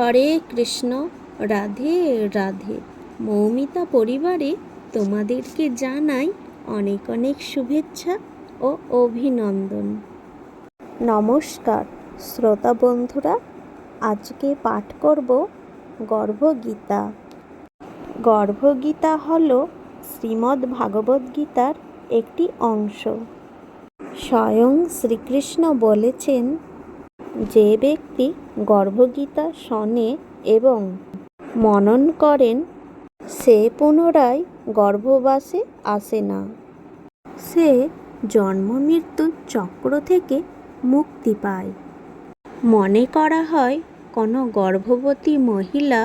হরে কৃষ্ণ, রাধে রাধে। মৌমিতা পরিবারে তোমাদেরকে জানাই অনেক অনেক শুভেচ্ছা ও অভিনন্দন। নমস্কার, শ্রোতা বন্ধুরা, আজকে পাঠ করব গর্ভগীতা। গর্ভগীতা হল শ্রীমদ্ গীতার একটি অংশ। স্বয়ং শ্রীকৃষ্ণ বলেছেন, যে ব্যক্তি গর্ভগীতা শোনে এবং মনন করেন, সে পুনরায় গর্ভবাসে আসে না। সে জন্ম মৃত্যুর চক্র থেকে মুক্তি পায়। মনে করা হয়, কোনো গর্ভবতী মহিলা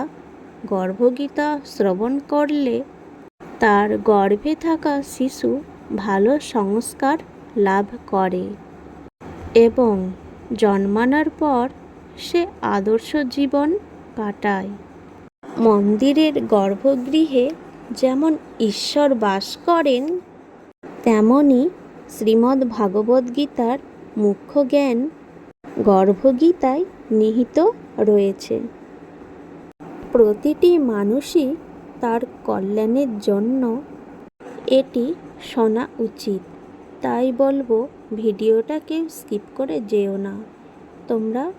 গর্ভগীতা শ্রবণ করলে তার গর্ভে থাকা শিশু ভালো সংস্কার লাভ করে এবং জন্মানোর পর সে আদর্শ জীবন কাটায়। মন্দিরের গর্ভগৃহে যেমন ঈশ্বর বাস করেন, তেমনি শ্রীমদ্ ভাগবত গীতার মুখ্য জ্ঞান গর্ভগীতায় নিহিত রয়েছে। প্রতিটি মানুষই তার কল্যাণের জন্য এটি শোনা উচিত। তাই বলব, ভিডিওটাকে স্কিপ করে যেও না। তোমরা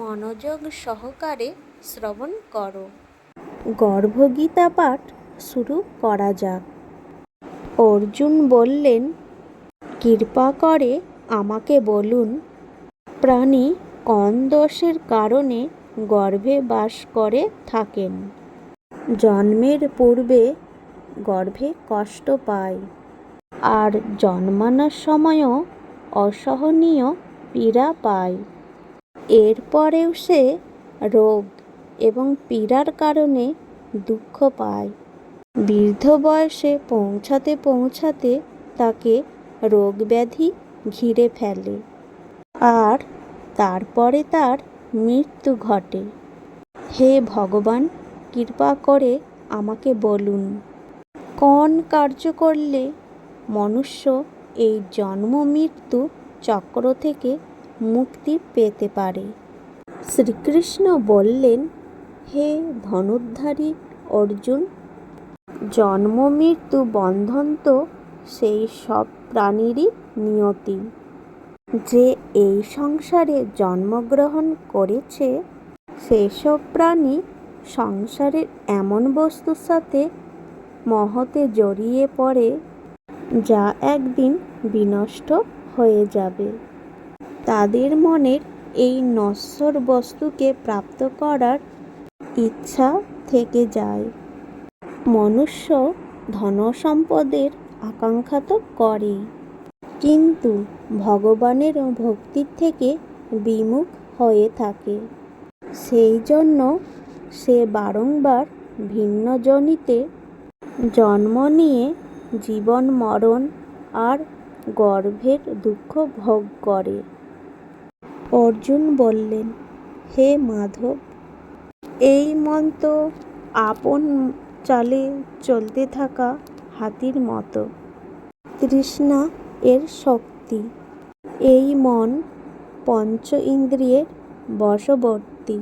মনোযোগ সহকারে শ্রবণ করো। গর্ভগীতা পাঠ শুরু করা যাক। অর্জুন বললেন, কৃপা করে আমাকে বলুন, প্রাণী কোন দোষের কারণে গর্ভে বাস করে থাকেন? জন্মের পূর্বে গর্ভে কষ্ট পায় আর জন্মানোর সময়ও অসহনীয় পীড়া পায়। এরপরেও সে রোগ এবং পীড়ার কারণে দুঃখ পায়। বৃদ্ধ বয়সে পৌঁছাতে পৌঁছাতে তাকে রোগ ব্যাধি ঘিরে ফেলে। আর তারপরে তার মৃত্যু ঘটে। হে ভগবান, কৃপা করে আমাকে বলুন, কোন কার্য করলে মনুষ্য এই জন্ম মৃত্যু চক্র থেকে মুক্তি পেতে পারে। শ্রীকৃষ্ণ বললেন, হে ধনুদ্ধারী অর্জুন, জন্ম, মৃত্যু, বন্ধন তো সেই সব প্রাণীরই নিয়তি। যে এই সংসারে জন্মগ্রহণ করেছে, সেসব প্রাণী সংসারের এমন বস্তুর সাথে মহতে জড়িয়ে পড়ে, যা একদিন বিনষ্ট হয়ে যাবে। তাদের মনের এই নশ্বর বস্তুকে প্রাপ্ত করার ইচ্ছা থেকে যায়। মনুষ্য ধনসম্পদের আকাঙ্ক্ষা তো করেই। কিন্তু ভগবানের ভক্তির থেকে বিমুখ হয়ে থাকে। সেই জন্য সে বারংবার ভিন্ন জনিতে জন্ম নিয়ে জীবন মরণ আর গর্ভের দুঃখ ভোগ করে। অর্জুন বললেন, হে মাধব, এই মন তো আপন চালে চলতে থাকা হাতির মতো। তৃষ্ণা এর শক্তি। এই মন পঞ্চ ইন্দ্রিয়ের বশবর্তী।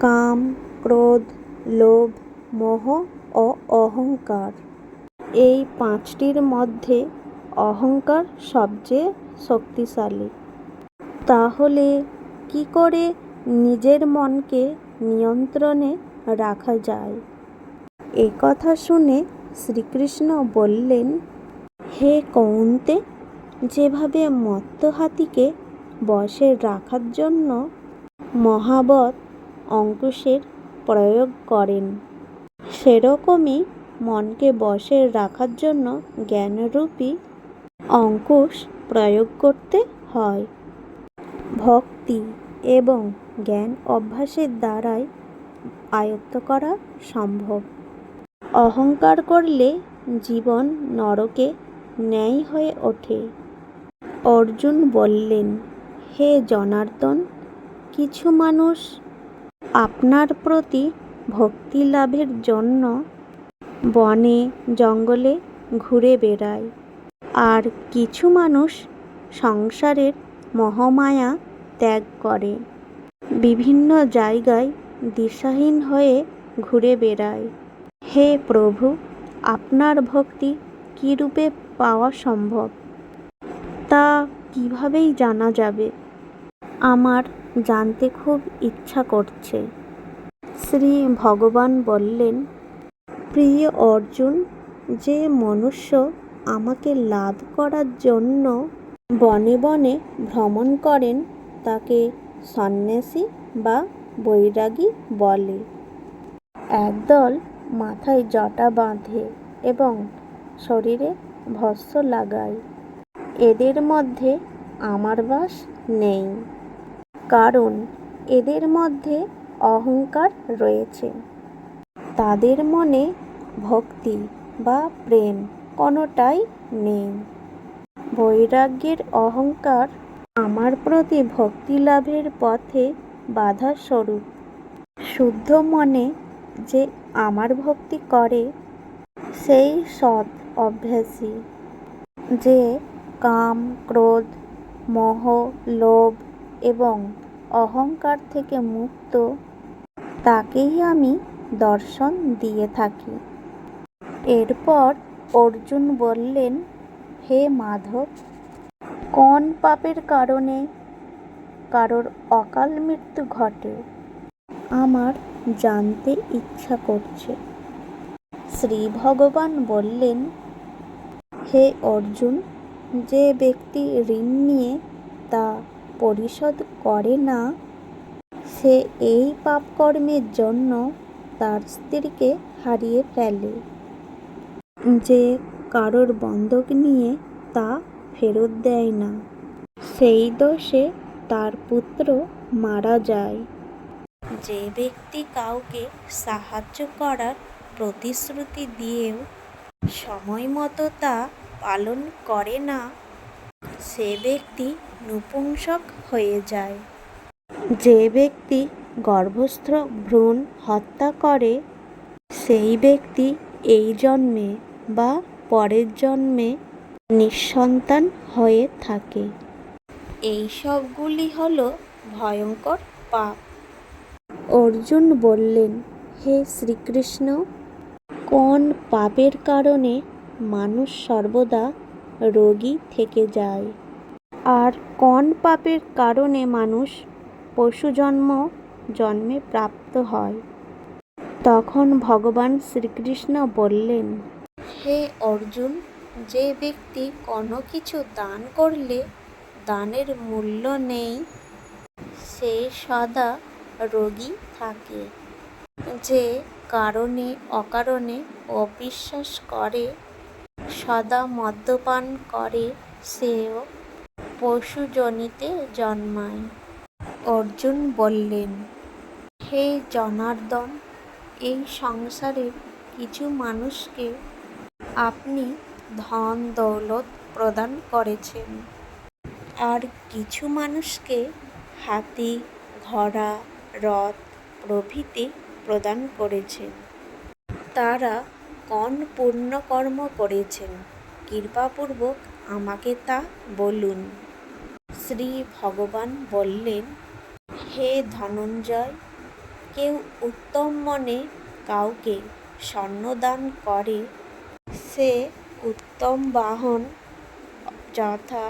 কাম, ক্রোধ, লোভ, মোহ ও অহংকার। এই পাঁচটির মধ্যে অহংকার সবচেয়ে শক্তিশালী। তাহলে কি করে নিজের মনকে নিয়ন্ত্রণে রাখা যায়? এ কথা শুনে শ্রীকৃষ্ণ বললেন, হে কৌন্তে, যেভাবে মত্ত হাতিকে বশে রাখার জন্য মহাবত অঙ্কুশের প্রয়োগ করেন, সেরকমই মনকে বসে রাখার জন্য জ্ঞানরূপী অঙ্কুশ প্রয়োগ করতে হয়। ভক্তি এবং জ্ঞান অভ্যাসের দ্বারাই আয়ত্ত করা সম্ভব। অহংকার করলে জীবন নরকে ন্যায় হয়ে ওঠে। অর্জুন বললেন, হে জনার্দন, কিছু মানুষ আপনার প্রতি ভক্তি লাভের জন্য বনে, জঙ্গলে ঘুরে বেড়ায়। আর কিছু মানুষ সংসারের মহামায়া ত্যাগ করে। বিভিন্ন জায়গায় দিশাহীন হয়ে ঘুরে বেড়ায়। হে প্রভু, আপনার ভক্তি কী রূপে পাওয়া সম্ভব? তা কীভাবেই জানা যাবে? আমার জানতে খুব ইচ্ছা করছে। শ্রী ভগবান বললেন, প্রিয় অর্জুন, যে মনুষ্য আমাকে লাভ করার জন্য বনে বনে ভ্রমণ করেন তাকে সন্ন্যাসী বা বৈরাগী বলে। একদল মাথায় জটা বাঁধে এবং শরীরে ভস্য লাগায়। এদের মধ্যে আমার বাস নেই। কারণ এদের মধ্যে অহংকার রয়েছে। তাদের মনে ভক্তি বা প্রেম কোনোটাই নেই। বৈরাগ্যের অহংকার আমার প্রতি ভক্তি লাভের পথে বাধা স্বরূপ। শুদ্ধ মনে যে আমার ভক্তি করে, সেই সৎ অভ্যাসী। যে কাম, ক্রোধ, মোহ, লোভ এবং অহংকার থেকে মুক্ত, তাকেই আমি দর্শন দিয়ে থাকি। এরপর অর্জুন বললেন হে মাধব, কোন পাপের কারণে কারোর অকাল মৃত্যু ঘটে? আমার জানতে ইচ্ছা করছে। শ্রী ভগবান বললেন, হে অর্জুন, যে ব্যক্তি ঋণ নিয়ে তা পরিশোধ করে না, সে এই পাপকর্মের জন্য তার স্ত্রীকে হারিয়ে ফেলে। যে কারোর বন্ধক নিয়ে তা ফেরত দেয় না। সেই দোষে তার পুত্র মারা যায়। যে ব্যক্তি কাউকে সাহায্য করার প্রতিশ্রুতি দিয়েও সময় মতো তা পালন করে না, সে ব্যক্তি নপুংসক হয়ে যায়। যে ব্যক্তি গর্ভস্থ ভ্রূণ হত্যা করে, সেই ব্যক্তি এই জন্মে বা পরের জন্মে নিঃসন্তান হয়ে থাকে। এই সবগুলি হল ভয়ঙ্কর পাপ। অর্জুন বললেন হে শ্রীকৃষ্ণ কোন পাপের কারণে মানুষ সর্বদা রোগী থেকে যায়? আর কোন পাপের কারণে মানুষ পশু জন্ম জন্মে প্রাপ্ত হয়? তখন ভগবান শ্রীকৃষ্ণ বললেন হে অর্জুন, যে ব্যক্তি কোনো কিছু দান করলে দানের মূল্য নেই, সে সদা রোগী থাকে। যে কারণে অকারণে অবিশ্বাস করে, সদা মদ্যপান করে, সেও পশুজনিতে জন্মায়। অর্জুন বললেন, হে জনার্দন, এই সংসারের কিছু মানুষকে আপনি ধন দৌলত প্রদান করেছেন। আর কিছু মানুষকে হাতি, ঘোড়া, রথ প্রভৃতি প্রদান করেছেন। তারা কোন পুণ্যকর্ম করেছেন, কৃপাপূর্বক আমাকে তা বলুন। শ্রী ভগবান বললেন, হে ধনঞ্জয়, কেউ উত্তম মনে কাউকে স্বর্ণদান করে সে উত্তম বাহন, যথা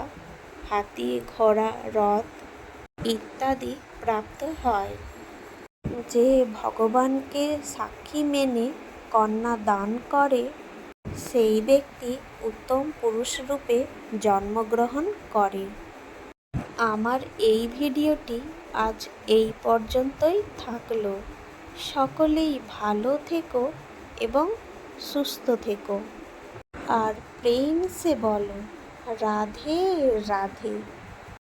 হাতি, ঘোড়া, রথ ইত্যাদি প্রাপ্ত হয়। যে ভগবানকে সাক্ষী মেনে কন্যা দান করে, সেই ব্যক্তি উত্তম পুরুষ রূপে জন্মগ্রহণ করে। আমার এই ভিডিওটি আজ এই পর্যন্তই থাকল। সকলেই ভালো থেকো এবং সুস্থ থেকো। আর প্রেম সে বলো রাধে রাধে